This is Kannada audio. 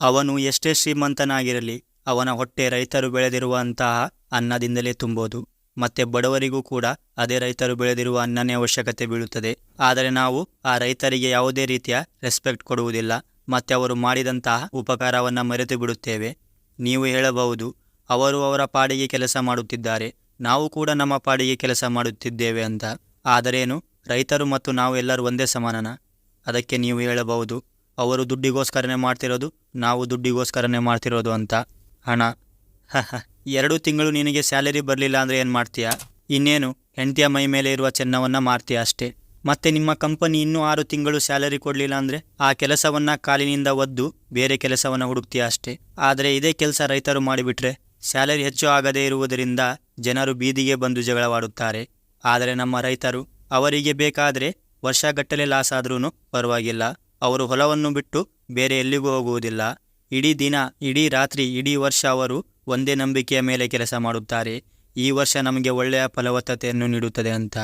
ಅವನು ಎಷ್ಟೇ ಶ್ರೀಮಂತನಾಗಿರಲಿ, ಅವನ ಹೊಟ್ಟೆ ರೈತರು ಬೆಳೆದಿರುವಂತಹ ಅನ್ನದಿಂದಲೇ ತುಂಬೋದು. ಮತ್ತೆ ಬಡವರಿಗೂ ಕೂಡ ಅದೇ ರೈತರು ಬೆಳೆದಿರುವ ಅನ್ನನೇ ಅವಶ್ಯಕತೆ ಬೀಳುತ್ತದೆ. ಆದರೆ ನಾವು ಆ ರೈತರಿಗೆ ಯಾವುದೇ ರೀತಿಯ ರೆಸ್ಪೆಕ್ಟ್ ಕೊಡುವುದಿಲ್ಲ. ಮತ್ತೆ ಅವರು ಮಾಡಿದಂತಹ ಉಪಕಾರವನ್ನು ಮರೆತು ಬಿಡುತ್ತೇವೆ. ನೀವು ಹೇಳಬಹುದು, ಅವರು ಅವರ ಪಾಡಿಗೆ ಕೆಲಸ ಮಾಡುತ್ತಿದ್ದಾರೆ. ನಾವು ಕೂಡ ನಮ್ಮ ಪಾಡಿಗೆ ಕೆಲಸ ಮಾಡುತ್ತಿದ್ದೇವೆ ಅಂತ. ಆದರೇನು, ರೈತರು ಮತ್ತು ನಾವು ಎಲ್ಲರೂ ಒಂದೇ ಸಮಾನನ? ಅದಕ್ಕೆ ನೀವು ಹೇಳಬಹುದು ಅವರು ದುಡ್ಡಿಗೋಸ್ಕರನೇ ಮಾಡ್ತಿರೋದು, ನಾವು ದುಡ್ಡಿಗೋಸ್ಕರನೇ ಮಾಡ್ತಿರೋದು ಅಂತ. ಹಣ ಎರಡು ತಿಂಗಳು ನಿನಗೆ ಸ್ಯಾಲರಿ ಬರಲಿಲ್ಲ ಅಂದರೆ ಏನು ಮಾಡ್ತೀಯಾ? ಇನ್ನೇನು, ಹೆಂಡತಿಯ ಮೈ ಮೇಲೆ ಇರುವ ಚೆನ್ನವನ್ನು ಮಾರ್ತೀಯ ಅಷ್ಟೇ. ಮತ್ತೆ ನಿಮ್ಮ ಕಂಪನಿ ಇನ್ನೂ ಆರು ತಿಂಗಳು ಸ್ಯಾಲರಿ ಕೊಡಲಿಲ್ಲ ಅಂದರೆ ಆ ಕೆಲಸವನ್ನು ಕಾಲಿನಿಂದ ಒದ್ದು ಬೇರೆ ಕೆಲಸವನ್ನು ಹುಡುಕ್ತೀಯ ಅಷ್ಟೇ. ಆದರೆ ಇದೇ ಕೆಲಸ ರೈತರು ಮಾಡಿಬಿಟ್ರೆ ಸ್ಯಾಲರಿ ಹೆಚ್ಚು ಆಗದೇ ಇರುವುದರಿಂದ ಜನರು ಬೀದಿಗೆ ಬಂದು ಜಗಳವಾಡುತ್ತಾರೆ. ಆದರೆ ನಮ್ಮ ರೈತರು ಅವರಿಗೆ ಬೇಕಾದರೆ ವರ್ಷಗಟ್ಟಲೆ ಲಾಸ್ ಆದ್ರೂ ಪರವಾಗಿಲ್ಲ. ಅವರು ಹೊಲವನ್ನು ಬಿಟ್ಟು ಬೇರೆ ಎಲ್ಲಿಗೂ ಹೋಗುವುದಿಲ್ಲ. ಇಡೀ ದಿನ, ಇಡೀ ರಾತ್ರಿ, ಇಡೀ ವರ್ಷ ಅವರು ಒಂದೇ ನಂಬಿಕೆಯ ಮೇಲೆ ಕೆಲಸ ಮಾಡುತ್ತಾರೆ. ಈ ವರ್ಷ ನಮಗೆ ಒಳ್ಳೆಯ ಫಲವತ್ತತೆಯನ್ನು ನೀಡುತ್ತದೆ ಅಂತ.